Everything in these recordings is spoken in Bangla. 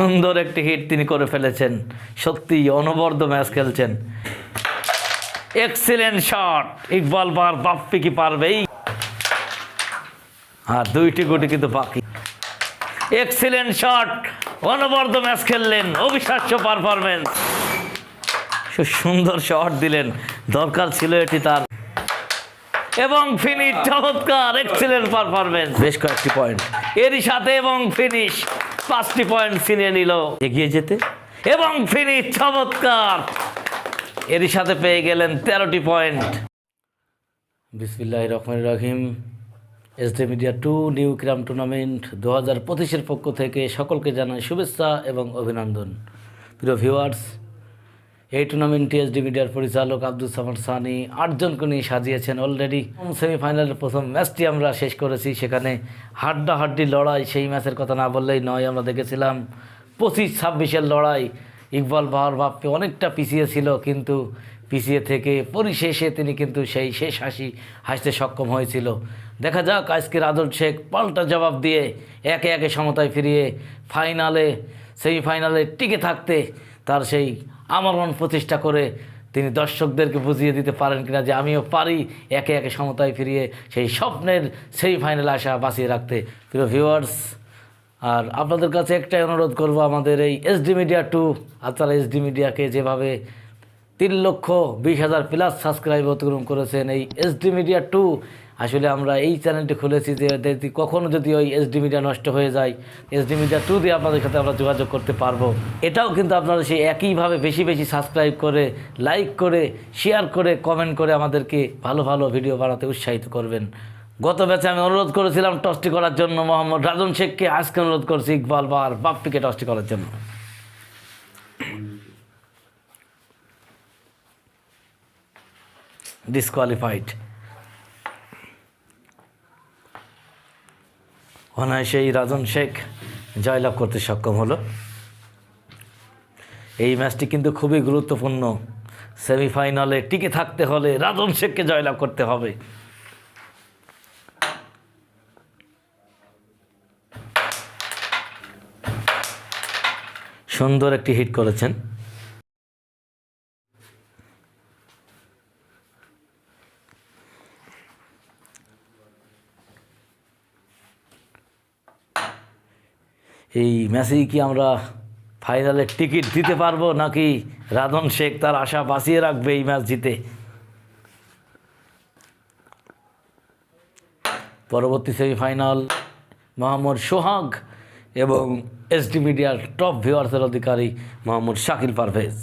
সুন্দর একটি হিট তিনি করে ফেলেছেন। সত্যি অনবদ্য ম্যাচ খেলছেন। এক্সিলেন্ট শট ইকবাল বার বাপ্পি কি পারবেই? আর দুইটি গুটি কিন্তু বাকি। এক্সিলেন্ট শট অনবদ্য ম্যাচ খেললেন। অবিশ্বাস্য পারফরমেন্স সুন্দর শট দিলেন। দরকার ছিল এটি তার। এবং ফিনিশ চমৎকার! এক্সিলেন্ট পারফরমেন্স বেশ কয়েকটি পয়েন্ট এরই সাথে এবং ফিনিশ পাঁচটি পয়েন্ট ছিনিয়ে নিল। এগিয়ে যেতে। এবং ফিনিশ চমৎকার। এরই সাথে পেয়ে গেলেন তেরোটি পয়েন্ট বিসমিল্লাহ রহমান রহিম S D media two new ক্রাম টুর্নামেন্ট দু হাজার পঁচিশের পক্ষ থেকে সকলকে জানাই শুভেচ্ছা এবং অভিনন্দন। প্রিয় ভিউয়ার্স এই টুর্নামেন্টটি এসডি মিডিয়ার পরিচালক আব্দুল সামাদ সানি আটজনকে নিয়ে সাজিয়েছেন অলরেডি সেমিফাইনালের প্রথম ম্যাচটি আমরা শেষ করেছি, সেখানে হাড্ডাহাড্ডি লড়াই, সেই ম্যাচের কথা না বললেই নয়, আমরা দেখেছিলাম পঁচিশ ছাব্বিশের লড়াই। ইকবাল বাহার বাপ্পি অনেকটা পিছিয়ে ছিল, কিন্তু পিছিয়ে থেকে পরিশেষে তিনি কিন্তু সেই শেষ হাসি হাসতে সক্ষম হয়েছিল। দেখা যাক, আজকের আদর শেখ পাল্টা জবাব দিয়ে একে একে সমতায় ফিরিয়ে ফাইনালে সেমিফাইনালে টিকে থাকতে তার সেই আমরণ প্রতিষ্ঠা করে তিনি দর্শকদেরকে বুঝিয়ে দিতে পারেন কিনা যে আমিও পারি একে একে সমতায় ফিরিয়ে সেই স্বপ্নের সেই ফাইনালে আশা বাঁচিয়ে রাখতে। প্রিয় ভিউয়ার্স আর আপনাদের কাছে একটাই অনুরোধ করব আমাদের এই এসডি মিডিয়া টু আপনারা এসডি মিডিয়াকে যেভাবে তিন লক্ষ বিশ হাজার প্লাস সাবস্ক্রাইব অতিক্রম করেছেন, এই এসডি মিডিয়া টু আসলে আমরা এই চ্যানেলটি খুলেছি যে কখনও যদি ওই এসডি মিডিয়া নষ্ট হয়ে যায় এসডি মিডিয়া টু দিয়ে আপনাদের সাথে আমরা যোগাযোগ করতে পারব। এটাও কিন্তু আপনারা সেই একইভাবে বেশি বেশি সাবস্ক্রাইব করে লাইক করে শেয়ার করে কমেন্ট করে আমাদেরকে ভালো ভালো ভিডিও বানাতে উৎসাহিত করবেন। গত ম্যাচে আমি অনুরোধ করেছিলাম টসটি করার জন্য। মোহাম্মদ রাজন শেখকে আজকে অনুরোধ করছি ইকবাল বার বাপ্পিকে টসটি করার জন্য। ডিসকোয়ালিফাইড অনায়াসেই রাজন শেখ জয়লাভ করতে সক্ষম হলো। এই ম্যাচটি কিন্তু খুবই গুরুত্বপূর্ণ। সেমিফাইনালে টিকে থাকতে হলে রাজন শেখকে জয়লাভ করতে হবে। সুন্দর একটি হিট করেছেন। এই ম্যাচেই কি আমরা ফাইনালের টিকিট দিতে পারব নাকি রাধন শেখ তার আশা বাঁচিয়ে রাখবে এই ম্যাচ জিতে? পরবর্তী সেমিফাইনাল, মোহাম্মদ সোহাগ এবং এসডি মিডিয়ার টপ ভিউয়ার্সের অধিকারী মোহাম্মদ শাকিল পারভেজ।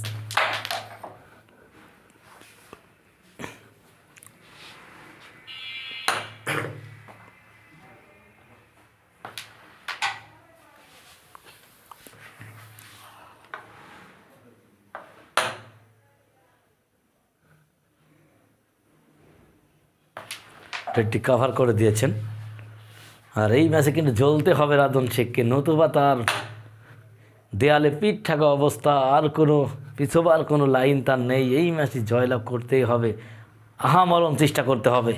পেটটি কভার করে দিয়েছেন। আর এই ম্যাচে কিন্তু জ্বলতে হবে রাধন শেখকে, নতুবা তার দেয়ালে পিঠ থাকা অবস্থা, আর কোনো পিছবার কোনো লাইন তার নেই। এই ম্যাচটি জয়লাভ করতেই হবে। আহামরণ চেষ্টা করতে হবে।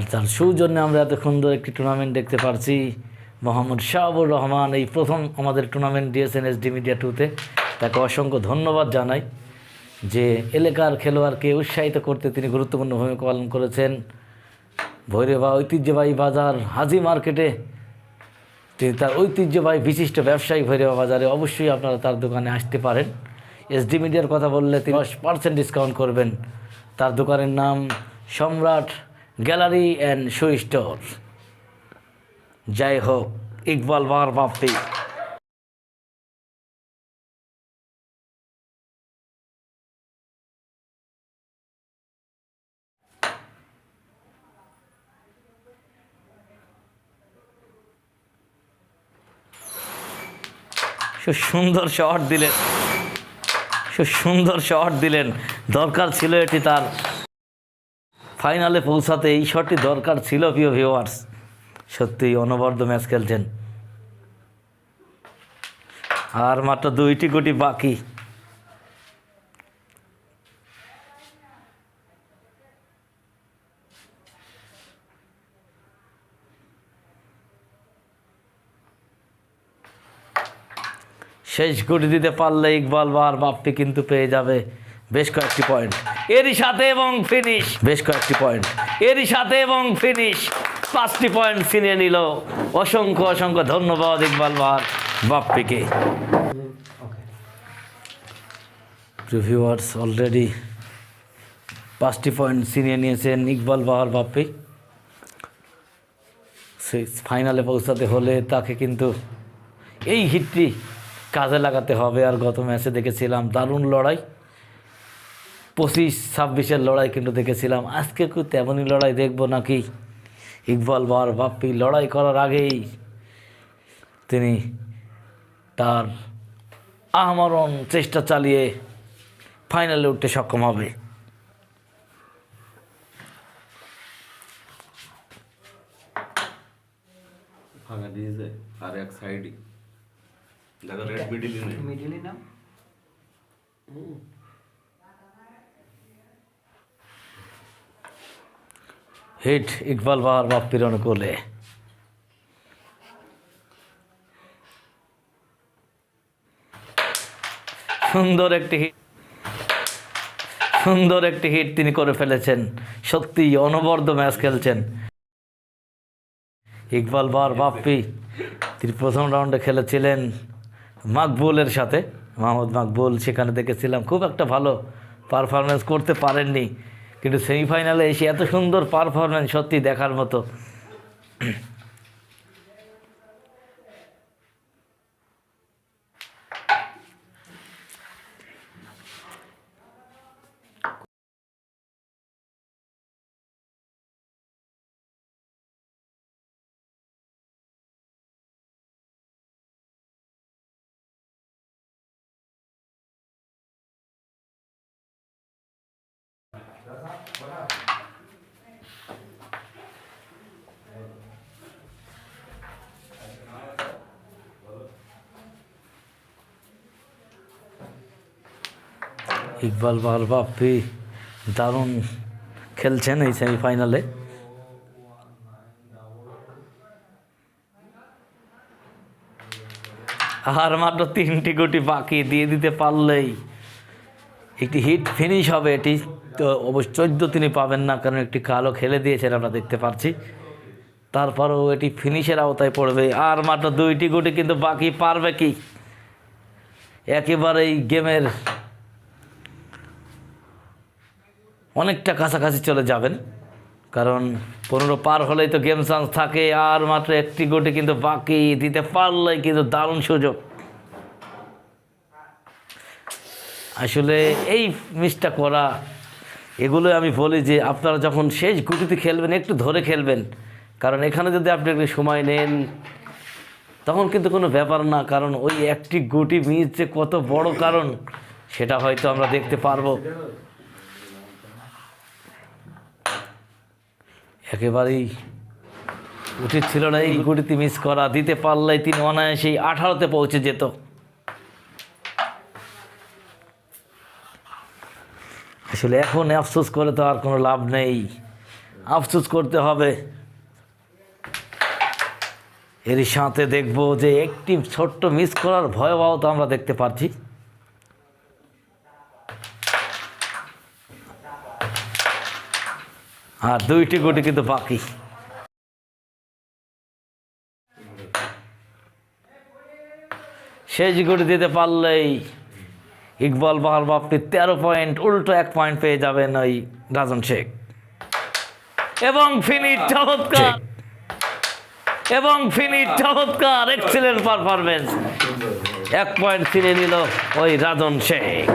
আর তার সৌজন্যে আমরা এত সুন্দর একটি টুর্নামেন্ট দেখতে পারছি। মোহাম্মদ শাহাবুর রহমান, এই প্রথম আমাদের টুর্নামেন্ট দিয়েছেন এসডি মিডিয়া টুতে তাকে অসংখ্য ধন্যবাদ জানাই যে এলাকার খেলোয়াড়কে উৎসাহিত করতে তিনি গুরুত্বপূর্ণ ভূমিকা পালন করেছেন। ভৈরবা ঐতিহ্যবাহী বাজার হাজি মার্কেটে তিনি তার ঐতিহ্যবাহী বিশিষ্ট ব্যবসায়ী ভৈরবা বাজারে অবশ্যই আপনারা তার দোকানে আসতে পারেন। এসডি মিডিয়ার কথা বললে তিনি পার্সেন্ট ডিসকাউন্ট করবেন। তার দোকানের নাম সম্রাট গ্যালারি অ্যান্ড শো স্টোর। যাই হোক, ইকবাল বার সু সুন্দর শট দিলেন। সুন্দর শট দিলেন। দরকার ছিল এটি তার। ফাইনালে পৌঁছাতে এই শটটি দরকার ছিল, প্রিয় ভিউয়ার্স সত্যি অনবদ্য ম্যাচ খেলছেন। আর মাত্র দুইটি গুটি বাকি। শেষ গুটি দিতে পারলে ইকবাল বার বাপ্পি কিন্তু পেয়ে যাবে। বেশ কয়েকটি পয়েন্ট এরই সাথে এবং ফিনিশ বেশ কয়েকটি পয়েন্ট এরই সাথে এবং ফিনিশ পাঁচটি পয়েন্ট ছিনিয়ে নিল। অসংখ্য অসংখ্য ধন্যবাদ ইকবাল বার বাপ্পিকে রিভিউয়ার্স অলরেডি পাঁচটি পয়েন্ট ছিনিয়ে নিয়েছেন ইকবাল বাহার বাপ্পি সেই ফাইনালে পৌঁছাতে হলে তাকে কিন্তু এই হিটটি কাজে লাগাতে হবে। আর গত ম্যাচে দেখেছিলাম দারুণ লড়াই। পঁচিশ ছাব্বিশের লড়াই কিন্তু দেখেছিলাম। আজকে কি তেমনই লড়াই দেখব নাকি? ইকবাল বার বাপ্পি লড়াই করার আগেই তিনি তার আহমরণ চেষ্টা চালিয়ে ফাইনালে উঠতে সক্ষম হবে। দিয়েছে আর এক সাইডই দেখো রেড মিডিলই নেই। মিডিলই নাও। হিট ইকবাল বাহার বাপ্পির অনুকূলে সুন্দর একটি হিট সুন্দর একটি হিট তিনি করে ফেলেছেন। সত্যি অনবদ্য ম্যাচ খেলছেন। ইকবাল বার বাপ্পি তিনি প্রথম রাউন্ডে খেলেছিলেন মাকবুলের সাথে। মাহমুদ মাকবুল সেখানে দেখেছিলাম, খুব একটা ভালো পারফরমেন্স করতে পারেননি। কিন্তু সেমিফাইনালে এসে এত সুন্দর পারফরমেন্স সত্যি দেখার মতো। ইকবাল বাল বাপ্পি দারুণ খেলছেন এই সেমিফাইনালে আর মাত্র তিনটি গুটি বাকি দিয়ে দিতে পারলেই একটি হিট ফিনিশ হবে এটি। তো অবশ্য চোদ্দ তিনি পাবেন না, কারণ একটি কালো খেলে দিয়েছেন, আমরা দেখতে পাচ্ছি তারপরেও এটি ফিনিশের আওতায় পড়বে। আর মাত্র দুইটি গুটি কিন্তু বাকি পারবে কি? একেবারেই গেমের অনেকটা কাছাকাছি চলে যাবেন। কারণ পনেরো পার হলেই তো গেম চান্স থাকে, আর মাত্র একটি গোটে কিন্তু বাকি, দিতে পারলেই কিন্তু দারুণ সুযোগ। আসলে এই মিসটা করা, এগুলো আমি বলি যে আপনারা যখন শেষ গুটিতে খেলবেন, একটু ধরে খেলবেন। কারণ এখানে যদি আপনি একটু সময় নেন, তখন কিন্তু কোনো ব্যাপার না। কারণ ওই একটি গুটি মিস যে কত বড় কারণ, সেটা হয়তো আমরা দেখতে পারব। একেবারেই উচিত ছিল না এই গুটিতে মিস করা। দিতে পারলে তিনি অনায়াসেই আঠারোতে পৌঁছে যেত। আসলে এখন আফসোস করে তো আর কোনো লাভ নেই। আফসোস করতে হবে। এরই সাথে দেখব যে একটি ছোট্ট মিস করার ভয়াবহতা আমরা দেখতে পাচ্ছি আর দুইটি গুটি কিন্তু বাকি। শেষ গুটি দিতে পারলেই ইকবাল বাহার বাপ্পি তেরো পয়েন্ট, উল্টো এক পয়েন্ট পেয়ে যাবেন ওই রাজন শেখ। এবং ফিনিশ চমৎকার। এবং ফিনিশ চমৎকার এক্সিলেন্ট পারফরমেন্স এক পয়েন্ট ছিনে নিল ওই রাজন শেখ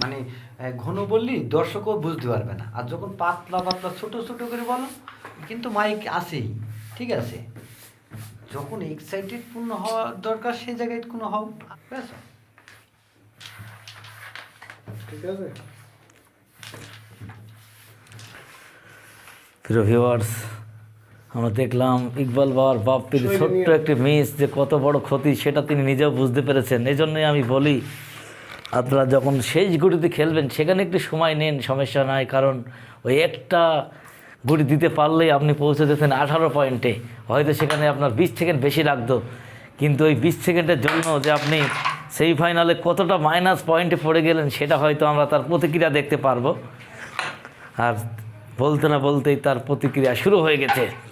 মানে আহ, ঘন বললি দর্শকও বুঝতে পারবে না। আর যখন পাতলা পাতলা ছোট ছোট করে বলো কিন্তু মাইক আসেই ঠিক আছে? যখন এক্সাইটেড পূর্ণ হওয়া দরকার সেই জায়গায় কোনো হও ব্যাস ঠিক আছে। প্রিয় ভিউয়ার্স আমরা দেখলাম ইকবাল বাবার বাপ্পির ছোট্ট একটি মিস যে কত বড় ক্ষতি সেটা তিনি নিজেও বুঝতে পেরেছেন। এই জন্যই আমি বলি আপনারা যখন শেষ গুটিতে খেলবেন, সেখানে একটু সময় নেন, সমস্যা নাই, কারণ ওই একটা গুটি দিতে পারলেই আপনি পৌঁছে যেতেন আঠারো পয়েন্টে। হয়তো সেখানে আপনার বিশ সেকেন্ড বেশি লাগতো। কিন্তু ওই বিশ সেকেন্ডের জন্য যে আপনি সেই ফাইনালে কতটা মাইনাস পয়েন্টে পড়ে গেলেন, সেটা হয়তো আমরা তার প্রতিক্রিয়া দেখতে পারব। আর বলতে না বলতেই তার প্রতিক্রিয়া শুরু হয়ে গেছে।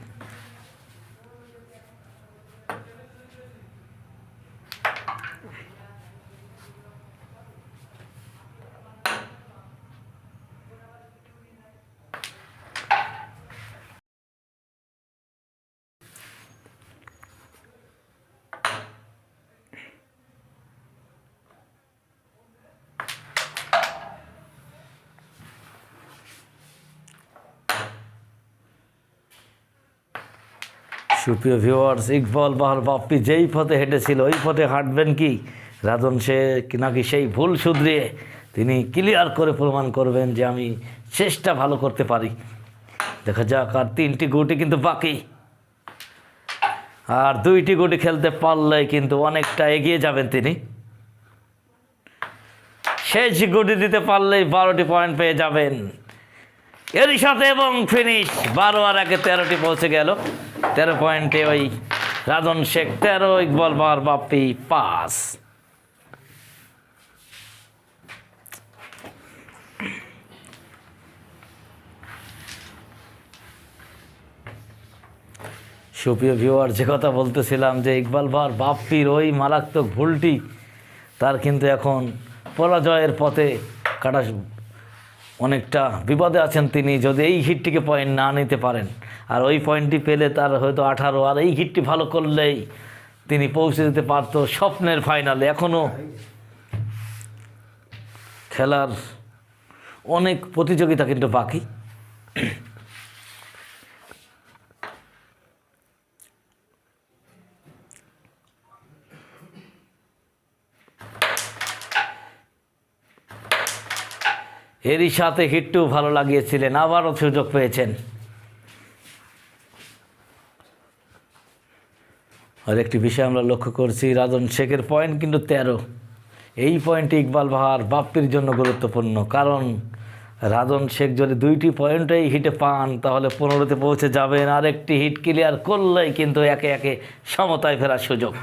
সুপ্রিয় ভিউয়ার্স ইকবাল বাহার বাপ্পি যেই পথে হেঁটেছিল, ওই পথে হাঁটবেন কি? রাজন সে নাকি সেই ভুল শুধরিয়ে তিনি ক্লিয়ার করে প্রমাণ করবেন যে আমি চেষ্টা ভালো করতে পারি। দেখা যাক, আর তিনটি গুটি কিন্তু বাকি। আর দুইটি গুটি খেলতে পারলে কিন্তু অনেকটা এগিয়ে যাবেন তিনি। শেষ গুটি দিতে পারলেই বারোটি পয়েন্ট পেয়ে যাবেন। এরই সাথে এবং ফিনিশ বারো আর একে তেরোটি পৌঁছে গেল। তেরো পয়েন্টে ওই রাজন শেখ, তেরো ইকবল বার বাপ্পি পাস সুপ্রিয় ভিউয়ার, যে কথা বলতেছিলাম যে ইকবাল ভার বাপ্পির ওই মারাত্মক ভুলটি, তার কিন্তু এখন পরাজয়ের পথে কাটা অনেকটা বিপদে আছেন তিনি। যদি এই হিটটিকে পয়েন্ট না নিতে পারেন আর ওই পয়েন্টটি পেলে তার হয়তো আঠারো, আর এই হিটটি ভালো করলেই তিনি পৌঁছে যেতে পারতো স্বপ্নের ফাইনালে এখনও খেলার অনেক প্রতিযোগিতা কিন্তু বাকি। এরই সাথে হিটটু ভালো লাগিয়েছিলেন, আবারও সুযোগ পেয়েছেন। আর একটি বিষয় আমরা লক্ষ্য করছি, রাজন শেখের পয়েন্ট কিন্তু তেরো। এই পয়েন্টটি ইকবাল বাহার বাপ্পির জন্য গুরুত্বপূর্ণ, কারণ রাজন শেখ যদি দুইটি পয়েন্টেই হিটে পান, তাহলে পনেরোতে পৌঁছে যাবেন। আরেকটি হিট ক্লিয়ার করলেই কিন্তু একে একে সমতায় ফেরার সুযোগ।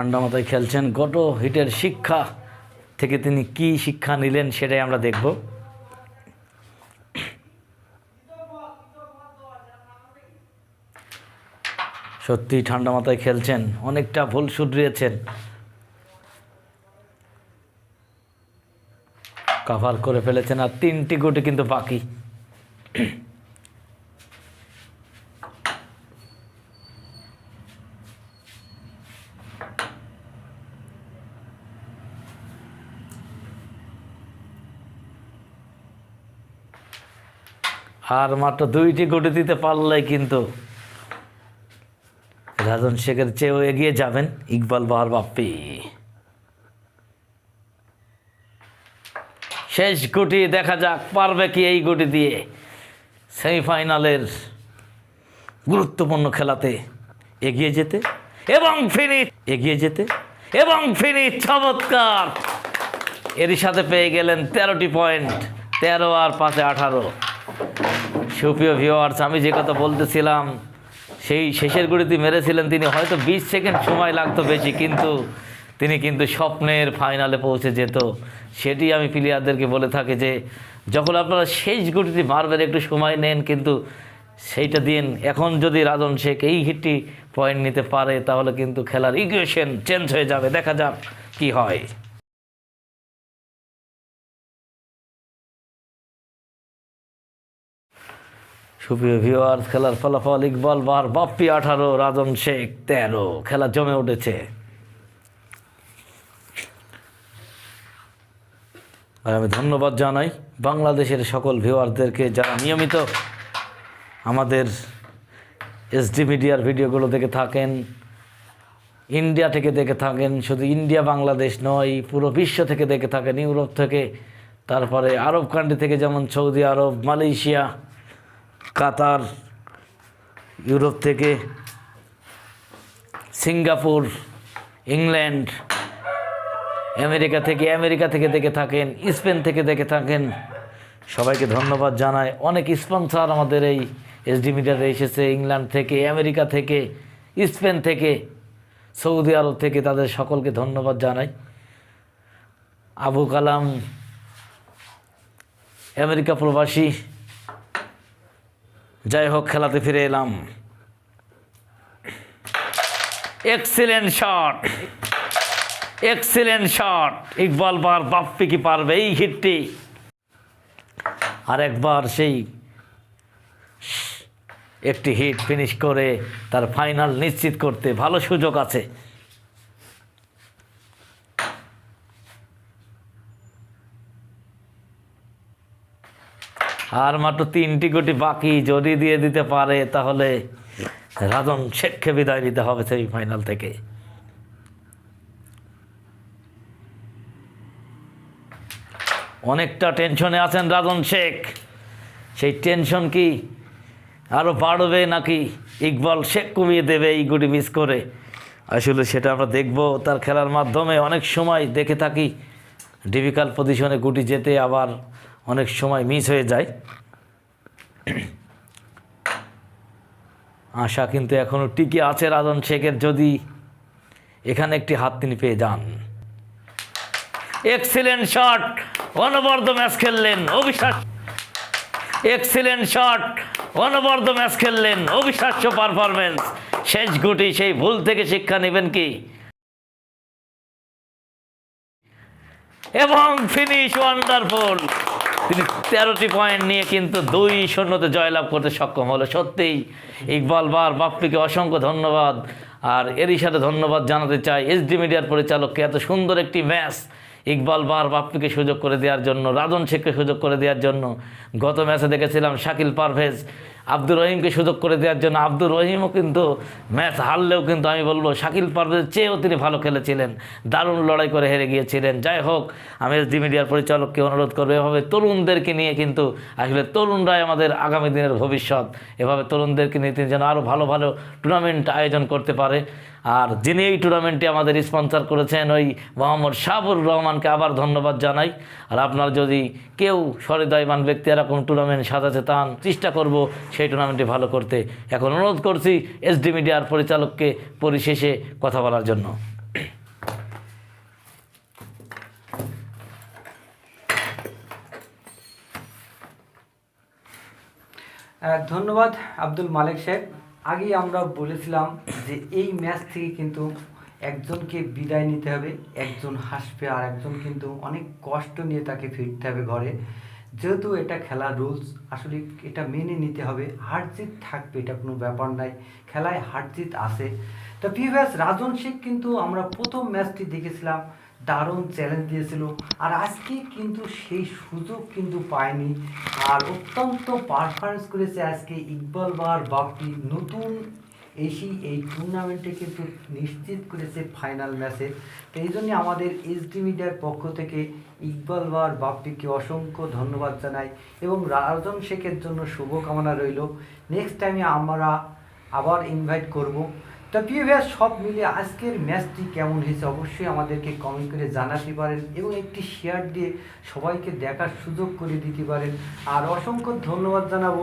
ঠান্ডা মাথায় খেলছেন। গত হিটের শিক্ষা থেকে তিনি কি শিক্ষা নিলেন সেটাই আমরা দেখব। সত্যি ঠান্ডা মাথায় খেলছেন, অনেকটা ভুল শুধরিয়েছেন। কাভার করে ফেলেছেন আর তিনটি গুটি কিন্তু বাকি। আর মাত্র দুইটি গুটি দিতে পারলেই কিন্তু রাজন শেখের চেয়েও এগিয়ে যাবেন ইকবাল বাহার বাপ্পি। শেষ গুটি দেখা যাক, পারবে কি এই গুটি দিয়ে সেমিফাইনালের গুরুত্বপূর্ণ খেলাতে এগিয়ে যেতে এবং ফিনিশ এগিয়ে যেতে এবং ফিনিশ, চমৎকার! এরই সাথে পেয়ে গেলেন তেরোটি পয়েন্ট, তেরো আর পাঁচে আঠারো। সুপ্রিয় ভিওয়ার্স আমি যে কথা বলতেছিলাম, সেই শেষের গুড়িতে মেরেছিলেন, তিনি হয়তো বিশ সেকেন্ড সময় লাগতো বেশি, কিন্তু তিনি কিন্তু স্বপ্নের ফাইনালে পৌঁছে যেত। সেটি আমি প্লেয়ারদেরকে বলে থাকি যে, যখন আপনারা শেষ গুটিটি মারবেন, একটু সময় নেন, কিন্তু সেইটা দিন। এখন যদি রাজন শেখ এই হিটটি পয়েন্ট নিতে পারে, তাহলে কিন্তু খেলার ইকুয়েশন চেঞ্জ হয়ে যাবে। দেখা যাক কি হয়। সুপ্রিয় ভিওয়ার্স খেলার ফলাফল ইকবাল বার বাপ্পি আঠারো, রাজন শেখ তেরো। খেলা জমে উঠেছে। আর আমি ধন্যবাদ জানাই বাংলাদেশের সকল ভিউয়ারদেরকে যারা নিয়মিত আমাদের এসডি মিডিয়ার ভিডিওগুলো দেখে থাকেন ইন্ডিয়া থেকে দেখে থাকেন, শুধু ইন্ডিয়া বাংলাদেশ নয়, পুরো বিশ্ব থেকে দেখে থাকেন, ইউরোপ থেকে, তারপরে আরব কান্ট্রি থেকে, যেমন সৌদি আরব, মালয়েশিয়া কাতার, ইউরোপ থেকে সিঙ্গাপুর, ইংল্যান্ড, আমেরিকা থেকে আমেরিকা থেকে দেখে থাকেন, স্পেন থেকে দেখে থাকেন। সবাইকে ধন্যবাদ জানাই। অনেক স্পন্সর আমাদের এই এসডি মিডিয়াতে এসেছে, ইংল্যান্ড থেকে, আমেরিকা থেকে, স্পেন থেকে, সৌদি আরব থেকে, তাদের সকলকে ধন্যবাদ জানাই। আবু কালাম, আমেরিকা প্রবাসী যাই হোক, খেলাতে ফিরে এলাম। Excellent shot excellent shot Iqbal Bar Bappi কি পারবে? এই হিটটি। আর একবার সেই একটি হিট ফিনিশ করে তার ফাইনাল নিশ্চিত করতে ভালো সুযোগ আছে। আর মাত্র তিনটি গুটি বাকি যদি দিয়ে দিতে পারে, তাহলে রাজন শেখকে বিদায় নিতে হবে সেই ফাইনাল থেকে। অনেকটা টেনশনে আছেন রাজন শেখ। সেই টেনশন কি আরও বাড়বে নাকি ইকবাল শেখ কমিয়ে দেবে এই গুটি মিস করে? আসলে সেটা আমরা দেখব। তার খেলার মাধ্যমে অনেক সময় দেখে থাকি। ডিফিকাল্ট পজিশনে গুটি যেতে আবার অনেক সময় মিস হয়ে যায়। আশা কিন্তু এখনও টিকে আছে রাজন শেখের, যদি এখানে একটি হাত তিনি পেয়ে যান। এক্সিলেন্ট শট অনবর্ত ম্যাচ খেললেন, অবিশ্বাস এক্সিলেন্ট শট অনবর্ত ম্যাচ খেললেন, অবিশ্বাস্য পারফরমেন্স শেষ গুটি, সেই ভুল থেকে শিক্ষা নেবেন কি? এবং ফিনিশ ওয়ান্ডারফুল তিনি তেরোটি পয়েন্ট নিয়ে কিন্তু দুই শূন্যতে জয়লাভ করতে সক্ষম হলো। সত্যিই ইকবাল বার বাপ্পিকে অসংখ্য ধন্যবাদ। আর এরই সাথে ধন্যবাদ জানাতে চাই এসডি মিডিয়ার পরিচালককে। এত সুন্দর একটি ম্যাচ ইকবাল বার বাপ্পিকে সুযোগ করে দেওয়ার জন্য, রাজন শেখকে সুযোগ করে দেওয়ার জন্য। গত ম্যাচে দেখেছিলাম শাকিল পারভেজ আব্দুর রহিমকে সুযোগ করে দেওয়ার জন্য আব্দুর রহিমও কিন্তু ম্যাচ হারলেও কিন্তু আমি বলব শাকিল পারভেজের চেয়েও তিনি ভালো খেলেছিলেন। দারুণ লড়াই করে হেরে গিয়েছিলেন। যাই হোক, আমি এসডি মিডিয়ার পরিচালককে অনুরোধ করব, এভাবে তরুণদেরকে নিয়ে কিন্তু আসলে তরুণরাই আমাদের আগামী দিনের ভবিষ্যৎ। এভাবে তরুণদেরকে নিয়ে তিনি যেন আরও ভালো ভালো টুর্নামেন্ট আয়োজন করতে পারে। আর যিনি এই টুর্নামেন্টটি আমাদের স্পন্সর করেছেন, ওই মোহাম্মদ শাহবুর রহমানকে আবার ধন্যবাদ জানাই। আর আপনার যদি কেউ সহৃদয়মান ব্যক্তি এরকম টুর্নামেন্ট সাজাতে চান, চেষ্টা করব সেই টুর্নামেন্টটি ভালো করতে এখন অনুরোধ করছি এসডি মিডিয়ার পরিচালককে পরিশেষে কথা বলার জন্য। ধন্যবাদ আব্দুল মালিক সাহেব। আগেই আমরা বলেছিলাম যে এই ম্যাচ থেকে কিন্তু একজনকে বিদায় নিতে হবে, একজন হাসবে আর একজন কিন্তু অনেক কষ্ট নিয়ে তাকে ফিরতে হবে ঘরে। যেহেতু এটা খেলার রুলস আসলে এটা মেনে নিতে হবে। হার জিত থাকবে, এটা কোনো ব্যাপার নাই। খেলায় হার জিত আসে তো প্রিভিয়াস রাজন শেখ কিন্তু আমরা প্রথম ম্যাচটি দেখেছিলাম। দারুণ চ্যালেঞ্জ দিয়েছিল। আর আজকে কিন্তু সেই সুযোগ কিন্তু পায়নি। আর অত্যন্ত পারফরমেন্স করেছে আজকে ইকবাল বার বাপ্পি নতুন এসি এই টুর্নামেন্টে কিন্তু নিশ্চিত করেছে ফাইনাল ম্যাচে তো এই জন্য আমাদের এসডি মিডিয়ার পক্ষ থেকে ইকবাল বার বাপ্পিকে অসংখ্য ধন্যবাদ জানাই এবং রাজন শেখের জন্য শুভকামনা রইল। নেক্সট টাইমে আমরা আবার ইনভাইট করব। তো প্রিভিয়াস সব মিলে আজকের ম্যাচটি কেমন হয়েছে অবশ্যই আমাদেরকে কমেন্ট করে জানাতে পারেন এবং একটি শেয়ার দিয়ে সবাইকে দেখার সুযোগ করে দিতে পারেন। আর অসংখ্য ধন্যবাদ জানাব।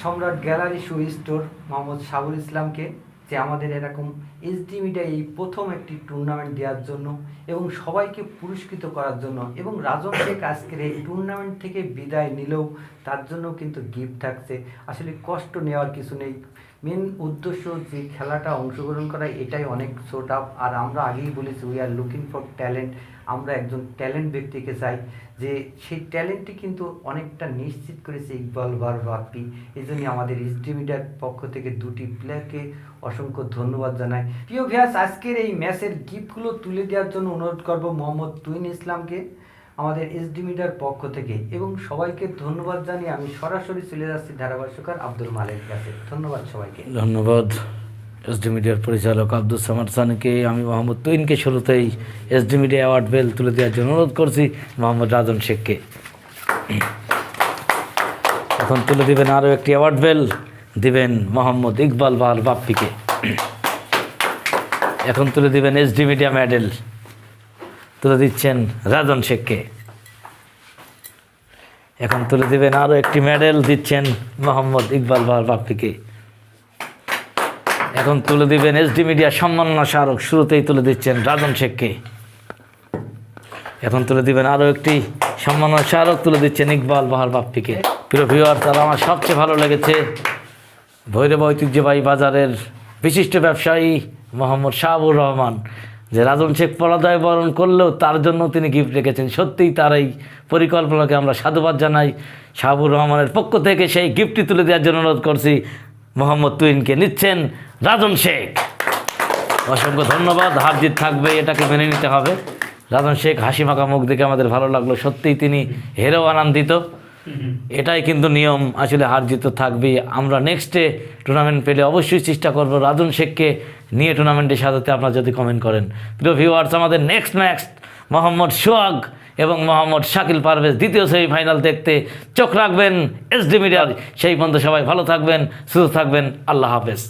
Samrat gallery shoe store Mohammad Sabul ইসলামকে যে আমাদের এরকম এইচডি মিডিয়া এই প্রথম একটি টুর্নামেন্ট দেওয়ার জন্য এবং সবাইকে পুরস্কৃত করার জন্য এবং রাজন শেখ আজকের এই টুর্নামেন্ট থেকে বিদায় নিলেও তার জন্য কিন্তু গিফট থাকছে। আসলে কষ্ট নেওয়ার কিছু নেই। মেন উদ্দেশ্য যে খেলাটা অংশগ্রহণ করা, এটাই অনেক ছোট আর আমরা আগেই বলেছি we are looking for talent আমরা একজন ট্যালেন্ট ব্যক্তিকে চাই, যে সেই ট্যালেন্টটি কিন্তু অনেকটা নিশ্চিত করেছে ইকবাল বার বাপ্পি এই জন্য আমাদের এসডি মিডিয়ার পক্ষ থেকে দুটি প্লেয়ারকে অসংখ্য ধন্যবাদ জানাই। প্রিয় ভিয়াস আজকের এই ম্যাচের গিফটগুলো তুলে দেওয়ার জন্য অনুরোধ করব মোহাম্মদ তুইন ইসলামকে। আমাদের এসডি মিডিয়ার পক্ষ থেকে এবং সবাইকে ধন্যবাদ জানিয়ে আমি সরাসরি চলে যাচ্ছি ধারাভাষ্যকার আব্দুল মালের কাছে। ধন্যবাদ সবাইকে। ধন্যবাদ এসডি মিডিয়ার পরিচালক আব্দুল সামাদ সানকে। আমি মোহাম্মদ তুইনকে শুরুতেই এসডি মিডিয়া অ্যাওয়ার্ড বেল তুলে দেওয়ার জন্য অনুরোধ করছি, মোহাম্মদ রাজন শেখকে। এখন তুলে দিবেন আরও একটি অ্যাওয়ার্ড বেল, দিবেন মোহাম্মদ ইকবাল বাল বাপ্পিকে। এখন তুলে দিবেন এসডি মিডিয়া মেডেল। তুলে দিচ্ছেন রাজন শেখকে। এখন তুলে দিবেন আরও একটি মেডেল দিচ্ছেন মোহাম্মদ ইকবাল বাল বাপ্পিকে। এখন তুলে দিবেন এসডি মিডিয়া সম্মাননা স্মারক, শুরুতেই তুলে দিচ্ছেন রাজন শেখকে। এখন তুলে দিবেন আরও একটি সম্মাননা স্মারক, তুলে দিচ্ছেন ইকবাল বাহার বাপ্পিকে। প্রিয় ভিওয়ার তারা আমার সবচেয়ে ভালো লেগেছে ভৈরব ঐতিহ্যবাহী বাজারের বিশিষ্ট ব্যবসায়ী মোহাম্মদ শাহাবুর রহমান। যে রাজন শেখ পরাজয় বরণ করলেও তার জন্য তিনি গিফট রেখেছেন। সত্যিই তার এই পরিকল্পনাকে আমরা সাধুবাদ জানাই। শাহাবুর রহমানের পক্ষ থেকে সেই গিফটটি তুলে দেওয়ার জন্য অনুরোধ করছি। মোহাম্মদ তুইনকে নিচ্ছেন রাজন শেখ। অসংখ্য ধন্যবাদ। হার জিত থাকবে, এটাকে মেনে নিতে হবে। রাজন শেখ হাসি মাখা মুখ দেখে আমাদের ভালো লাগল। সত্যিই তিনি হেরেও আনন্দিত। এটাই কিন্তু নিয়ম, আসলে হার জিত তো থাকবেই। আমরা নেক্সটে টুর্নামেন্ট পেলে অবশ্যই চেষ্টা করব রাজন শেখকে নিয়ে টুর্নামেন্টে সাজাতে, আপনারা যদি কমেন্ট করেন। প্রিয় ভিউয়ার্স আমাদের নেক্সট ম্যাচ মোহাম্মদ সোহাগ এবং মোহাম্মদ শাকিল পারভেজ দ্বিতীয় সেমিফাইনাল দেখতে। চোখ রাখবেন এসডি মিডিয়ার সেই পর্যন্ত সবাই ভালো থাকবেন, সুস্থ থাকবেন, আল্লাহ হাফেজ।